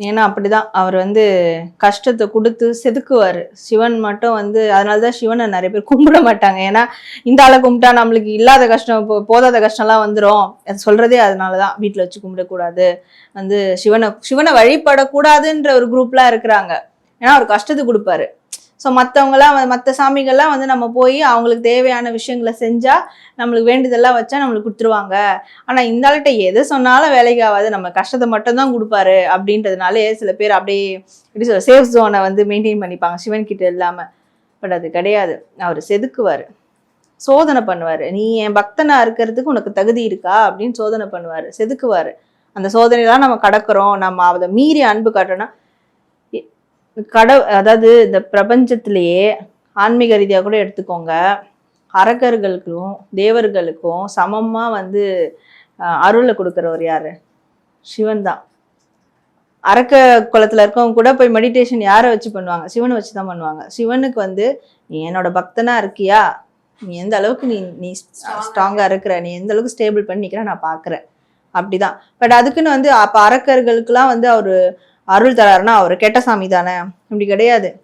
ஏன்னா அப்படிதான். அவர் வந்து கஷ்டத்தை கொடுத்து செதுக்குவார். சிவன் மட்டும் வந்து அதனாலதான் சிவனை நிறைய பேர் கும்பிட மாட்டாங்க. ஏன்னா இந்த ஆளை கும்பிட்டா நம்மளுக்கு இல்லாத கஷ்டம் போ- போதாத கஷ்டம்லாம் வந்துடும் அது சொல்றதே அதனால தான் வீட்டில் வச்சு கும்பிடக்கூடாது. வந்து சிவனை சிவனை வழிபடக்கூடாதுன்ற ஒரு குரூப்லாம் இருக்கிறாங்க. ஏன்னா அவர் கஷ்டத்தை கொடுப்பாரு. ஸோ மற்றவங்களாம் மற்ற சாமிகள்லாம் வந்து நம்ம போய் அவங்களுக்கு தேவையான விஷயங்களை செஞ்சா நம்மளுக்கு வேண்டியதெல்லாம் வச்சா நம்மளுக்கு கொடுத்துருவாங்க. ஆனா இந்த ஆள்கிட்ட எது சொன்னாலும் வேலைக்கு ஆகாது. நம்ம கஷ்டத்தை மட்டும்தான் கொடுப்பாரு அப்படின்றதுனாலே சில பேர் அப்படியே எப்படி சொல்ல சேஃப் ஜோனை வந்து மெயின்டைன் பண்ணிப்பாங்க. சிவன் கிட்ட இல்லாம. பட் அது கிடையாது. அவர் செதுக்குவார். சோதனை பண்ணுவார். நீ என் பக்தனா இருக்கிறதுக்கு உனக்கு தகுதி இருக்கா? அப்படின்னு சோதனை பண்ணுவார். செதுக்குவார். அந்த சோதனையெல்லாம் நம்ம கடக்கிறோம். நம்ம அதை மீறி அன்பு காட்டுறோம்னா கட அதாவது இந்த பிரபஞ்சத்திலேயே ஆன்மீக ரீதியாக கூட எடுத்துக்கோங்க. அரக்கர்களுக்கும் தேவர்களுக்கும் சமமாக வந்து அருளை கொடுக்குறவர் யார்? சிவன் தான். அரக்க குளத்தில் இருக்கவங்க கூட போய் மெடிடேஷன் யாரை வச்சு பண்ணுவாங்க? சிவனை வச்சு தான் பண்ணுவாங்க. சிவனுக்கு வந்து நீ என்னோட பக்தனாக இருக்கியா? நீ எந்த அளவுக்கு நீ நீ ஸ்ட்ராங்காக இருக்கிற? நீ எந்த அளவுக்கு ஸ்டேபிள் பண்ணி நிற்கிற நான் பார்க்குறேன் அப்படிதான். பட் அதுக்குன்னு வந்து அப்போ அரக்கர்களுக்கெல்லாம் வந்து அவர் அருள் தராருன்னா அவர் கெட்ட சாமி தானே? அப்படி கிடையாது.